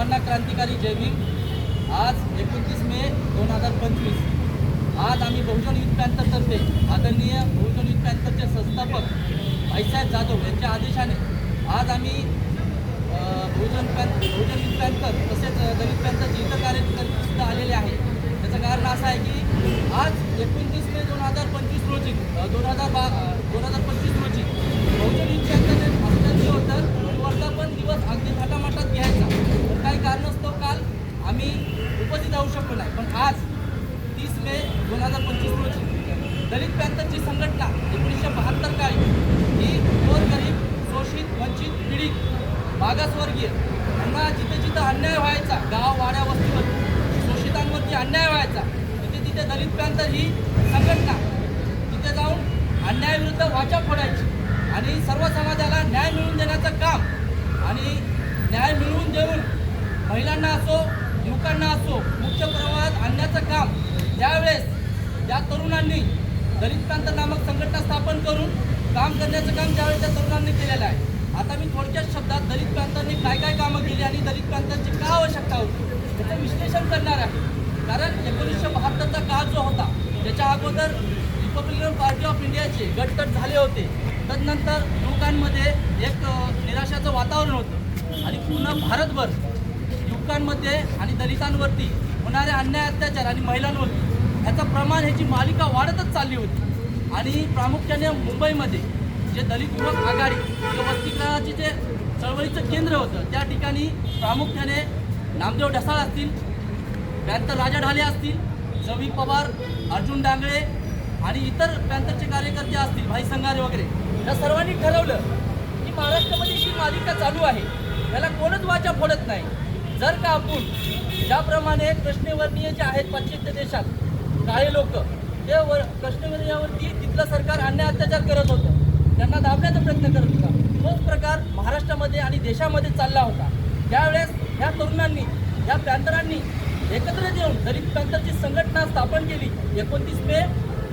सर्वांना क्रांतिकारी जय आज एकोणतीस मे दोन हजार पंचवीस. आज आम्ही बहुजन युथ पॅन्थरतर्फे आदरणीय बहुजन युथ पॅन्थरचे संस्थापक भाईसाहेब जाधव यांच्या आदेशाने आज आम्ही Bahujan pan Bahujan youth panther तसेच दलित पॅन्थरचे इतर कार्यकर्तेसुद्धा आलेले आहे त्याचं कारण असं आहे की आज एकोणतीस मे दोन हजार पंचवीस रोजी दोन हजार बा दोन हजार पंचवीस रोजी बहुजन युथ पॅन्थरने असं ठरलं होतं की वर्धापन दिवस अगदी थाटामाटात घ्यायचा पण काही कारणास्तव काल आम्ही उपस्थित राहू शकलो नाही. पण आज तीस मे दोन हजार पंचवीस रोजी दलित पॅन्थरची संघटना एकोणीसशे बहात्तर काळी ही गोरगरीब शोषित वंचित पीडित मागासवर्गीय यांना जिथे जिथं अन्याय व्हायचा गाव वाड्या वस्तीवर शोषितांवरती अन्याय व्हायचा तिथे तिथे दलित पॅन्थर ही संघटना. तिथे जाऊन अन्यायाविरुद्ध वाचा फोडायची आणि सर्व समाजाला न्याय मिळवून देण्याचं काम आणि न्याय मिळवून देऊन महिलांना असो युवकांना असो मुख्य प्रवाहात आणण्याचं काम त्यावेळेस त्या तरुणांनी दलित प्रांत नामक संघटना स्थापन करून काम करण्याचं काम त्यावेळेस त्या तरुणांनी केलेलं आहे. आता मी थोडक्यात शब्दात दलित प्रांतांनी काय काय कामं केली आणि दलित प्रांतांची का आवश्यकता होती त्याचं विश्लेषण करणार आहे. कारण एकोणीसशे बहात्तरचा काळ जो होता त्याच्या अगोदर रिपब्लिकन पार्टी ऑफ इंडियाचे गटतट झाले होते. तदनंतर लोकांमध्ये एक निराशाचं वातावरण होतं. आणि पूर्ण भारतभर लोकांमध्ये आणि दलितांवरती होणारे अन्याय अत्याचार आणि महिलांवरती ह्याचं प्रमाण ह्याची मालिका वाढतच चालली होती. आणि प्रामुख्याने मुंबईमध्ये जे दलित युवक आघाडी किंवा वसतिगृहाचे जे चळवळीचं केंद्र होतं त्या ठिकाणी प्रामुख्याने नामदेव ढसाळ असतील पॅन्थर राजा ढाले असतील जवी पवार अर्जुन डांगळे आणि इतर पॅन्थरचे कार्यकर्ते असतील भाई संघारे वगैरे या सर्वांनी ठरवलं की महाराष्ट्रामध्ये ही मालिका चालू आहे याला कोणच वाचा फोडत नाही. जर का आपण ज्याप्रमाणे कृष्णवर्णीय जे आहेत पाश्चित्य देशात काळे लोक ते वर कृष्णवर्णीयावरती तिथलं सरकार अन्याय अत्याचार करत होतं त्यांना दाबण्याचा प्रयत्न करत होता. तोच प्रकार महाराष्ट्रामध्ये आणि देशामध्ये चालला होता. त्यावेळेस ह्या तरुणांनी ह्या प्रांतरांनी एकत्र येऊन दलित प्रांतरची संघटना स्थापन केली एकोणतीस मे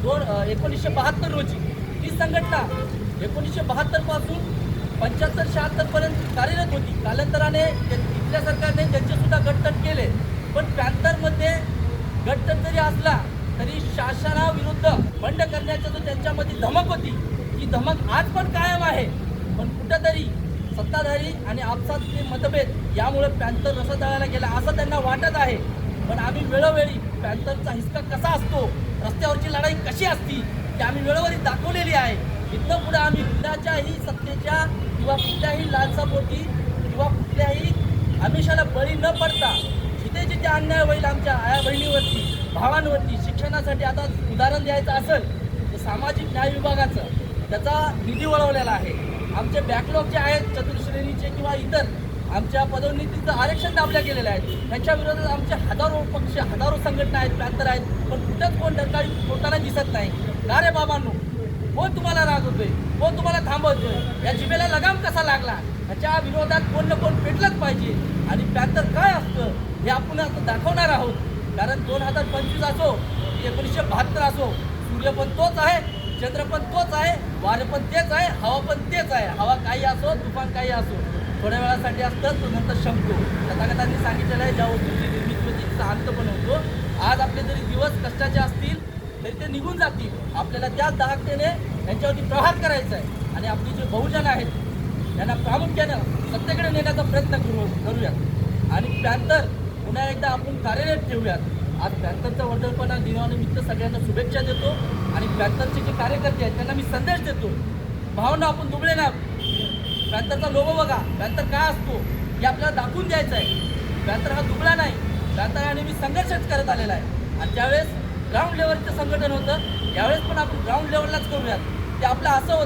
दोन एकोणीसशे बहात्तर रोजी. ती संघटना एकोणीसशे बहात्तरपासून पंच्याहत्तर शहात्तरपर्यंत कार्यरत होती. कालांतराने आपल्या सरकारने त्यांचेसुद्धा गटतट केले. पण पॅन्थरमध्ये गटतट जरी असला तरी शासनाविरुद्ध बंड करण्याचा जो त्यांच्यामध्ये धमक होती ही धमक आज पण कायम आहे. पण कुठंतरी सत्ताधारी आणि आपसातले मतभेद यामुळे पॅन्थर रसदळायला गेला असं त्यांना वाटत आहे. पण आम्ही वेळोवेळी पॅन्थरचा हिसका कसा असतो रस्त्यावरची लढाई कशी असती ती आम्ही वेळोवेळी दाखवलेली आहे. इथनं पुढे आम्ही कुणाच्याही सत्तेच्या किंवा कुठल्याही लालसापोटी किंवा कुठल्याही आमिषाला बळी न पडता जिथे जिथे अन्याय होईल आमच्या आया बहिणीवरती भावांवरती शिक्षणासाठी आता उदाहरण द्यायचं असेल तर सामाजिक न्याय विभागाचं त्याचा निधी वळवलेला आहे. आमचे बॅकलॉग जे आहेत चतुर्श्रेणीचे किंवा इतर आमच्या पदोन्नतीचं आरक्षण दाबल्या गेलेलं आहे. त्यांच्या विरोधात आमचे हजारो पक्ष हजारो संघटना आहेत प्रांतर आहेत पण कुठंच कोण डरकाळी होताना दिसत नाही. का रे बाबांनो? कोण तुम्हाला रागवतोय कोण तुम्हाला थांबवतोय? या जिभेला लगाम कसा लागला? ह्याच्या विरोधात कोण ना कोण पेटलंच पाहिजे. आणि पॅन्थर काय असतं हे आपण आता दाखवणार आहोत. कारण दोन हजार पंचवीस असो एकोणीसशे बहात्तर असो सूर्य पण तोच आहे चंद्र पण तोच आहे वारे पण तेच आहे हवा पण तेच आहे. हवा काही असो तुफान काही असो. थोड्या वेळासाठी असतं तो नंतर शंभू. तथागतांनी सांगितलेलं आहे ज्या वस्तूची निर्मिती होती तिचा अंत पण होतो. आज आपले जरी दिवस कष्टाचे असतील तरी ते निघून जातील. आपल्याला त्याच दहाकतेने त्यांच्यावरती प्रहार करायचा आहे. आणि आपली जे बहुजन आहेत त्यांना प्रामुख्यानं सत्तेकडे नेण्याचा प्रयत्न करू करूयात. आणि पॅन्थर पुन्हा एकदा आपण कार्यरत ठेवूयात. आज पॅन्थरचा वर्धनपणा दिनानिमित्त सगळ्यांना शुभेच्छा देतो. आणि पॅन्थरचे जे कार्यकर्ते आहेत त्यांना मी संदेश देतो. भावना आपण दुबळे ना. पॅन्थरचा लोगो बघा. पॅन्थर काय असतो हे आपल्याला दाखवून द्यायचं आहे. पॅन्थर हा दुबळा नाही. पॅन्थर हा नेहमी संघर्षच करत आलेला आहे. आणि त्यावेळेस ग्राउंड लेवलचं संघटन होतं. यावेळेस पण आपण ग्राउंड लेवललाच करूयात. ते आपलं असं होतं